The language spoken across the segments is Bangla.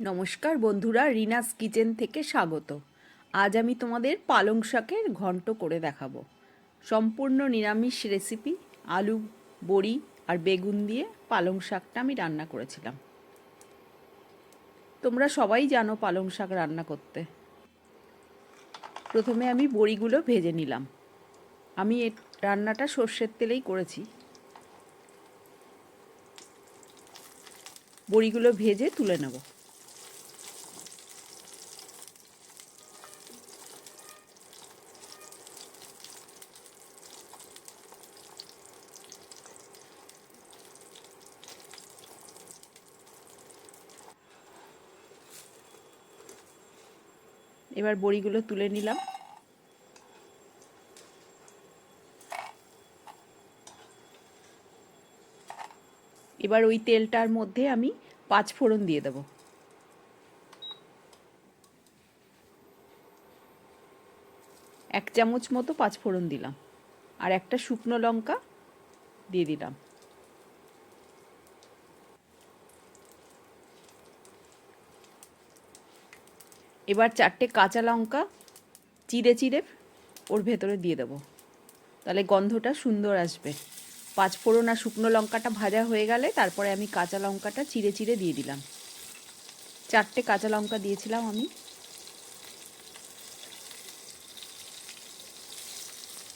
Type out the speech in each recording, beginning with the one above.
নমস্কার বন্ধুরা, রিনাস কিচেন থেকে স্বাগত। আজ আমি তোমাদের পালং শাকের ঘন্ট করে দেখাবো। সম্পূর্ণ নিরামিষ রেসিপি আলু, বড়ি আর বেগুন দিয়ে পালং শাকটা আমি রান্না করেছিলাম। তোমরা সবাই জানো পালং শাক রান্না করতে। প্রথমে আমি বড়িগুলো ভেজে নিলাম। আমি এ রান্নাটা সর্ষের তেলেই করেছি। বড়িগুলো ভেজে তুলে নেব। এবার বড়িগুলো তুলে নিলাম। এবার ওই তেলটার মধ্যে আমি পাঁচ ফোড়ন দিয়ে দেব। এক চামচ মতো পাঁচ ফোড়ন দিলাম। আর একটা শুকনো লঙ্কা দিয়ে দিলাম। এবার চারটে কাঁচা লঙ্কা চিড়ে চিড়ে ওর ভেতরে দিয়ে দেবো। তাহলে গন্ধটা সুন্দর আসবে। পাঁচ ফোড়ন আর শুকনো লঙ্কাটা ভাজা হয়ে গেলে তারপরে আমি কাঁচা লঙ্কাটা চিড়ে চিড়ে দিয়ে দিলাম। চারটে কাঁচা লঙ্কা দিয়েছিলাম আমি।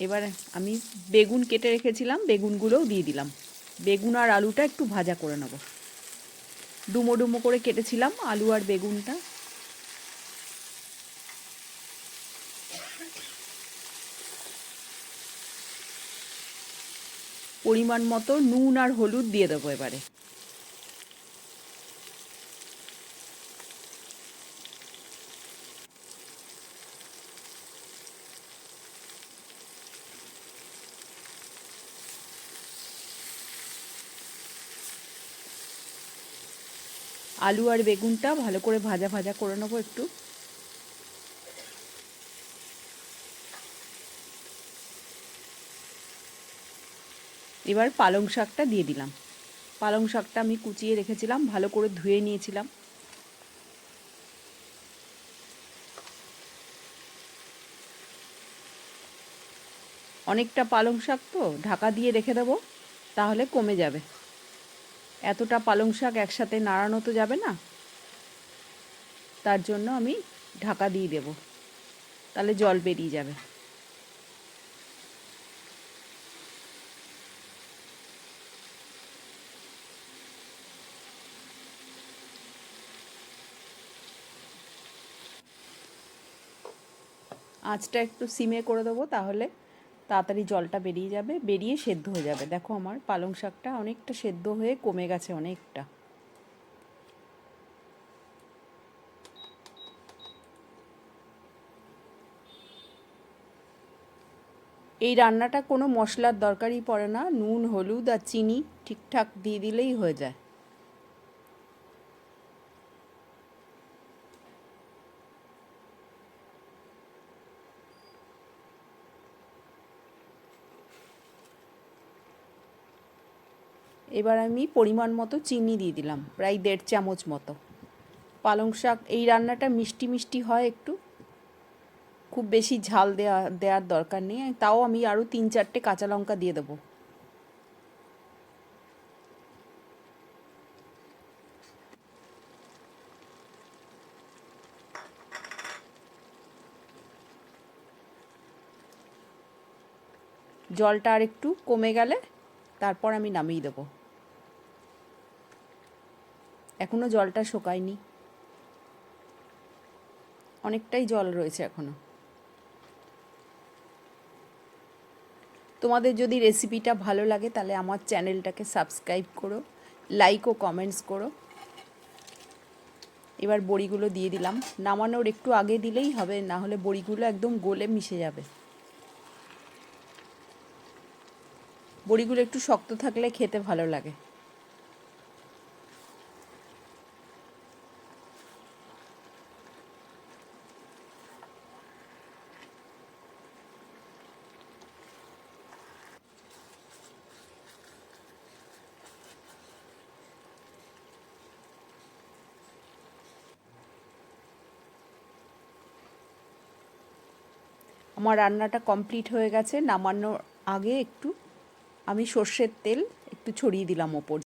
এবার আমি বেগুন কেটে রেখেছিলাম, বেগুনগুলোও দিয়ে দিলাম। বেগুন আর আলুটা একটু ভাজা করে নেব। ডুমো ডুমো করে কেটেছিলাম আলু আর বেগুনটা। পরিমাণ মতো নুন আর হলুদ দিয়ে দেবো এবারে। আলু আর বেগুনটা ভালো করে ভাজা ভাজা করে নেব একটু। এবার পালং শাকটা দিয়ে দিলাম। পালং শাকটা আমি কুচিয়ে রেখেছিলাম, ভালো করে ধুয়ে নিয়েছিলাম। অনেকটা পালং শাক তো, ঢাকা দিয়ে রেখে দেবো, তাহলে কমে যাবে। এতটা পালং শাক একসাথে নাড়ানো তো যাবে না। তার জন্য আমি ঢাকা দিয়ে দেব। তাহলে জল বেরিয়ে যাবে। আঁচটা একটু সিমে করে দেবো, তাহলে তাড়াতাড়ি জলটা বেরিয়ে যাবে, বেরিয়ে সেদ্ধ হয়ে যাবে। দেখো আমার পালং শাকটা অনেকটা সেদ্ধ হয়ে কমে গেছে অনেকটা। এই রান্নাটা কোনো মশলার দরকারই পড়ে না, নুন, হলুদ আর চিনি ঠিকঠাক দিয়ে দিলেই হয়ে যায়। এবার আমি পরিমাণ মতো চিনি দিয়ে দিলাম, প্রায় দেড় চামচ মতো। পালং শাক, এই রান্নাটা মিষ্টি মিষ্টি হয় একটু। খুব বেশি ঝাল দেওয়া দেওয়ার দরকার নেই তাও আমি আরও তিন চারটে কাঁচা লঙ্কা দিয়ে দেবো। জলটা আর একটু কমে গেলে তারপর আমি নামিয়ে দেবো। এখনও জলটা শোকায়নি। অনেকটাই জল রয়েছে এখনও তোমাদের যদি রেসিপিটা ভালো লাগে, তাহলে আমার চ্যানেলটাকে সাবস্ক্রাইব করো লাইক ও কমেন্টস করো। এবার বড়িগুলো দিয়ে দিলাম। নামানোর একটু আগে দিলেই হবে, না হলে বড়িগুলো একদম গোলে মিশে যাবে। বড়িগুলো একটু শক্ত থাকলে খেতে ভালো লাগে। আমার রান্নাটা কমপ্লিট হয়ে গেছে, নামানোর আগে একটু আমি সর্ষের তেল একটু ছড়িয়ে দিলাম ওপর